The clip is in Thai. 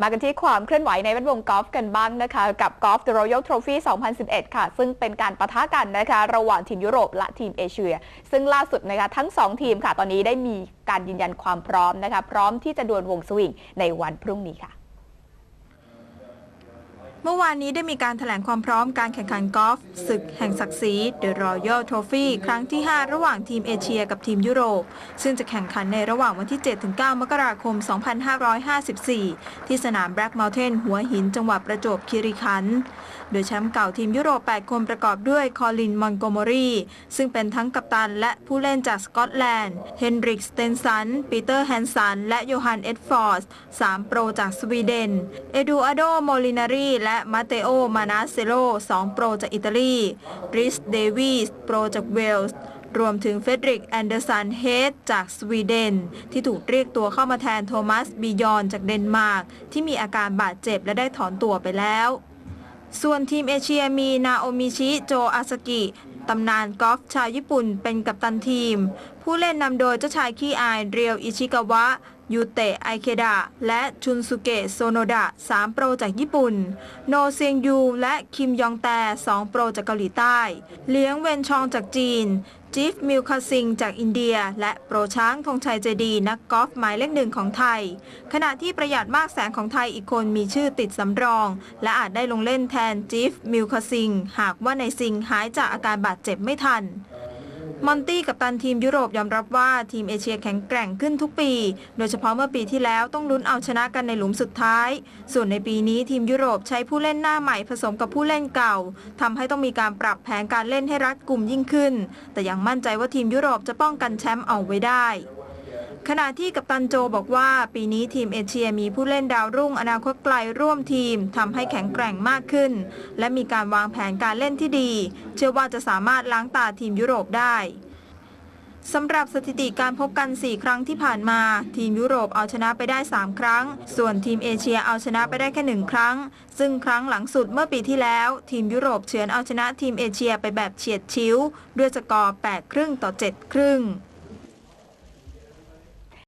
มากันที่ความเคลื่อนไหวในแวดวงกอล์ฟกันบ้างนะคะ กับกอล์ฟ The Royal Trophy 2011 ค่ะ ซึ่งเป็นการประทะกันนะคะ ระหว่างทีมยุโรปและทีมเอเชีย ซึ่งล่าสุดนะคะทั้ง 2 ทีมค่ะ ตอนนี้ได้มีการยืนยันความพร้อมนะคะ พร้อมที่จะดวลวงสวิงในวันพรุ่งนี้ค่ะ เมื่อวานนี้ได้มีการถแถลงความพร้อมการแข่งขันกอล์ฟศึกแห่งศักดิ์ศรี The Royal Trophy ครั้งที่ 5 ระหว่างทีมเอเชียกับทีมยุโรป ซึ่งจะแข่งขันในระหว่างวันที่ 7-9 มกราคม 2554 ที่สนาม Black Mountain หัวหินจังหวัดประจวบคีรีขันธ์โดยแชมป์เก่าทีมยุโรป 8 คนประกอบด้วยคอลินมอนโกมอรีซึ่งเป็นทั้งกัปตันและผู้เล่นจากสกอตแลนด์เฮนริกสเตนสันปีเตอร์แฮนสันและโยฮันเอ็ดฟอร์ส3โปรจากสวีเดนเอดูอาโดโมลินารีและแมาเตโอ มานาเซโล2โปรจากอิตาลีริสเดวีสโปรจากเวลส์รวมถึงเฟดริกแอนเดอร์สันเฮดจากสวีเดน ที่ถูกเรียกตัวเข้ามาแทนโทมัสบิยอนจากเดนมาร์ก ที่มีอาการบาดเจ็บและได้ถอนตัวไปแล้ว ส่วนทีมเอเชียมีนาโอมิชิ โจอาสกิตำนานกอล์ฟชาวญี่ปุ่นเป็นกัปตันทีม ผู้เล่นนำโดยเจ้าชายขี้อายเรียวอิชิกาวะ ยูเตะไอเคดะและชุนสุเกะโซโนดะ 3 โปรจากญี่ปุ่น โนเซียงยูและคิมยองแต 2 โปรจากเกาหลีใต้ เลี้ยงเวนชองจากจีนจิฟมิลคาซิงจากอินเดีย และโปรช้างธงชัยเจดี นักกอล์ฟหมายเลขหนึ่งของไทย ขณะที่ประหยัดมากแสงของไทยอีกคนมีชื่อติดสำรอง และอาจได้ลงเล่นแทนจิฟมิลคาซิง หากว่าในซิงหายจากอาการบาดเจ็บไม่ทัน มอนตี้กับตันทีมยุโรปยอมรับว่าทีมเอเชียแข็งแกร่งขึ้นทุกปี โดยเฉพาะเมื่อปีที่แล้วต้องลุ้นเอาชนะกันในหลุมสุดท้าย ส่วนในปีนี้ทีมยุโรปใช้ผู้เล่นหน้าใหม่ผสมกับผู้เล่นเก่าทำให้ต้องมีการปรับแผนการเล่นให้รัดกลุ่มยิ่งขึ้น แต่ยังมั่นใจว่าทีมยุโรปจะป้องกันแชมป์เอาไว้ได้ ขณะที่กัปตันโจบอกว่า ปีนี้ทีมเอเชียมีผู้เล่นดาวรุ่งอนาคตไกลร่วมทีมทำให้แข็งแกร่งมากขึ้น และมีการวางแผนการเล่นที่ดี เชื่อว่าจะสามารถล้างตาทีมยุโรปได้สำหรับสถิติการพบกัน 4 ครั้งที่ผ่านมา ทีมยุโรปเอาชนะไปได้ 3 ครั้ง ส่วนทีมเอเชียเอาชนะไปได้แค่ 1 ครั้ง ซึ่งครั้งหลังสุดเมื่อปีที่แล้ว ทีมยุโรปเฉือนเอาชนะทีมเอเชียไปแบบเฉียดชิวด้วยสกอร์ 8 ครึ่งต่อ 7 ครึ่ง